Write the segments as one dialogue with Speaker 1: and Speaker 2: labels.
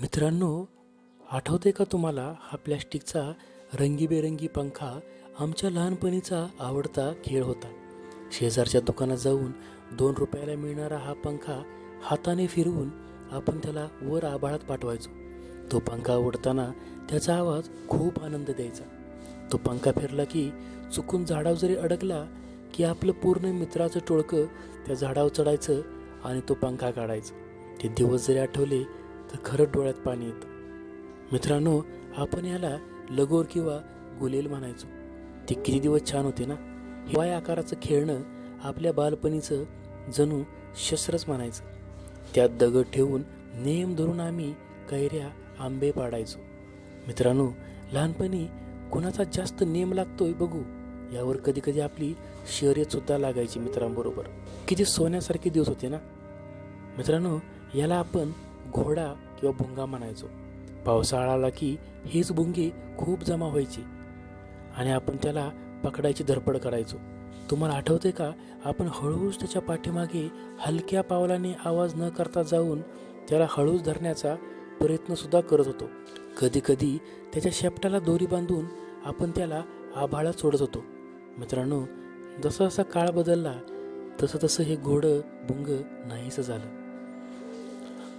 Speaker 1: मित्रांनो आठवते का तुम्हाला हा प्लॅस्टिकचा रंगीबेरंगी पंखा आमच्या लहानपणीचा आवडता खेळ होता? शेजारच्या दुकानात जाऊन दोन रुपयाला मिळणारा हा पंखा हाताने फिरवून आपण त्याला वर आभाळात पाठवायचो. तो पंखा उडताना त्याचा आवाज खूप आनंद द्यायचा. तो पंखा फिरला की चुकून झाडावर जरी अडकला की आपलं पूर्ण मित्राचं टोळकं त्या झाडावर चढायचं आणि तो पंखा काढायचा. ते दिवस जरी आठवले तर खरंच डोळ्यात पाणी येतं. मित्रांनो आपण याला लगोर किंवा गुलेल म्हणायचो. ते किती दिवस छान होते ना? हिवाय आकाराचं खेळणं आपल्या बालपणीचं जणू शस्त्रच म्हणायचं. त्यात दगड ठेवून नेम धरून आम्ही कैऱ्या आंबे पाडायचो. मित्रांनो लहानपणी कुणाचा जास्त नेम लागतोय बघू? यावर कधी कधी आपली शर्यत सुद्धा लागायची मित्रांबरोबर. किती सोन्यासारखे दिवस होते ना? मित्रांनो याला आपण घोडा किंवा भुंगा म्हणायचो. पावसाळा आला की हेच भुंगे खूप जमा व्हायचे आणि आपण त्याला पकडायची धडपड करायचो. तुम्हाला आठवते का? आपण हळूच त्याच्या पाठीमागे हलक्या पावलाने आवाज न करता जाऊन त्याला हळूच धरण्याचा प्रयत्नसुद्धा करत होतो. कधीकधी त्याच्या शेपटाला दोरी बांधून आपण त्याला आभाळात सोडत होतो. मित्रांनो जसा जसा काळ बदलला तसं तसं हे घोडं बुंग नाहीसं झालं.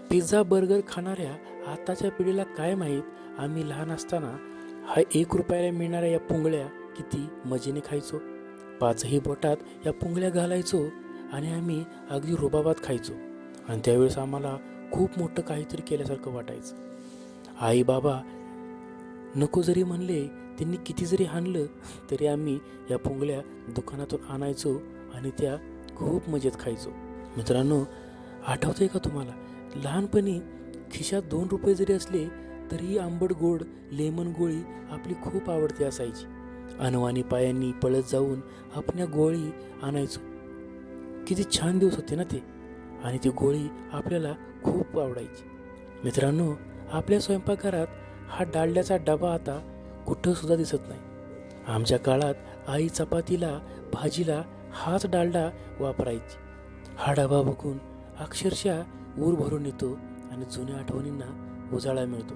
Speaker 1: पिझ्झा बर्गर खाणाऱ्या आताच्या पिढीला काय माहीत? आम्ही लहान असताना हा एक रुपयाला मिळणाऱ्या या पुंगळ्या किती मजेने खायचो. पाचही बोटात या पुंगळ्या घालायचो आणि आम्ही अगदी रुबाबात खायचो. आणि त्यावेळेस आम्हाला खूप मोठं काहीतरी केल्यासारखं वाटायचं. आई बाबा नको जरी म्हणले त्यांनी किती जरी हाणलं तरी आम्ही या पुंगळ्या दुकानातून आणायचो आणि त्या खूप मजेत खायचो. मित्रांनो आठवतंय का तुम्हाला? लहानपणी खिशात दोन रुपये जरी असले तरीही आंबट गोड लेमन गोळी आपली खूप आवडती असायची. अनवानी पायांनी पळत जाऊन आपण गोळी आणायचो. किती छान दिवस होते ना ते. आणि ती गोळी आपल्याला खूप आवडायची. मित्रांनो आपल्या स्वयंपाकघरात हा डाळल्याचा डबा आता कुठं सुद्धा दिसत नाही. आमच्या काळात आई चपातीला भाजीला हाच डालडा वापरायची. हा डबा बघून अक्षरशः ऊर भरून येतो आणि जुन्या आठवणींना उजाळा मिळतो.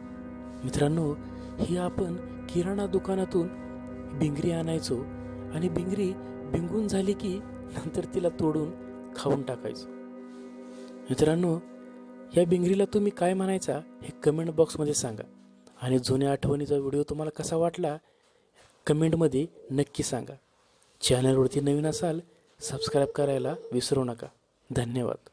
Speaker 1: मित्रांनो ही आपण किराणा दुकानातून बिंगरी आणायचो आणि बिंगरी बिंगून झाली की नंतर तिला तोडून खाऊन टाकायचो. मित्रांनो या बिंगरीला तुम्ही काय म्हणायचा हे कमेंट बॉक्समध्ये सांगा आणि जुन्या आठवणीचा व्हिडिओ तुम्हाला कसा वाटला कमेंटमध्ये नक्की सांगा. चॅनलवरती नवीन असाल सबस्क्राईब करायला विसरू नका. धन्यवाद.